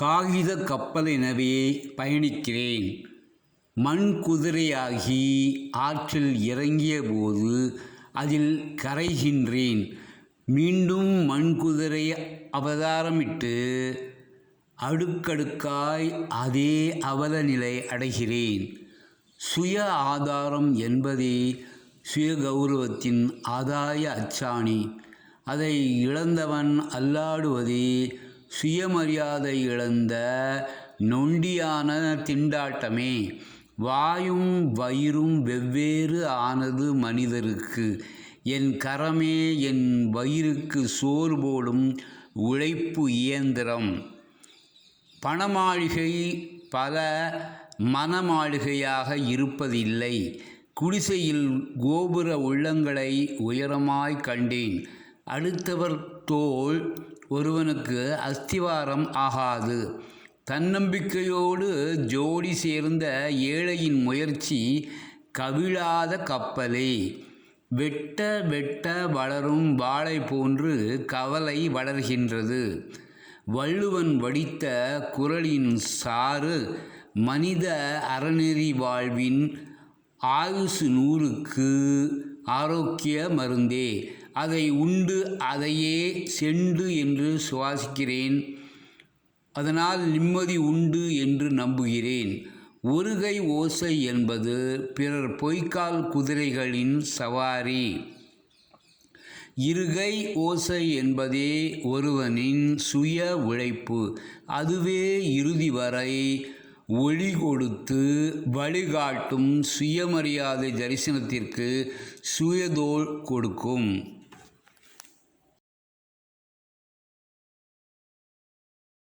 காகித கப்பல் எனவே பயணிக்கிறேன். மண் குதிரையாகி ஆற்றில் இறங்கியபோது அதில் கரைகின்றேன். மீண்டும் மண் குதிரை அவதாரமிட்டு அடுக்கடுக்காய் அதே அவல நிலை அடைகிறேன். சுய ஆதாரம் என்பதே சுய கௌரவத்தின் ஆதாய அச்சாணி. அதை இழந்தவன் அல்லாடுவதே சுயமரியாதை இழந்த நொண்டியான திண்டாட்டமே. வாயும் வயிறும் வெவ்வேறு ஆனது மனிதருக்கு. என் கரமே என் வயிறுக்கு சோறு போடும் உழைப்பு இயந்திரம். பணமாளிகை பல மனமாளிகையாக இருப்பதில்லை. குடிசையில் கோபுர உள்ளங்களை உயரமாய் கண்டேன். அடுத்தவர் தோல் ஒருவனுக்கு அஸ்திவாரம் ஆகாது. தன்னம்பிக்கையோடு ஜோடி சேர்ந்த ஏழையின் முயற்சி கவிழாத கப்பலே. வெட்ட வெட்ட வளரும் வாழை போன்று கவலை வளர்கின்றது. வள்ளுவன் வடித்த குரலின் சாறு மனித அறநெறி வாழ்வின் ஆயுசு நூறுக்கு ஆரோக்கிய மருந்தே. அதை உண்டு அதையே செண்டு என்று சுவாசிக்கிறேன். அதனால் நிம்மதி உண்டு என்று நம்புகிறேன். ஒருகை ஓசை என்பது பிறர் பொய்க்கால் குதிரைகளின் சவாரி. இருகை ஓசை என்பதே ஒருவனின் சுய உழைப்பு. அதுவே இறுதி வரை ஒளி கொடுத்து வழிகாட்டும் சுயமரியாதை தரிசனத்திற்கு சுயதோல் கொடுக்கும்.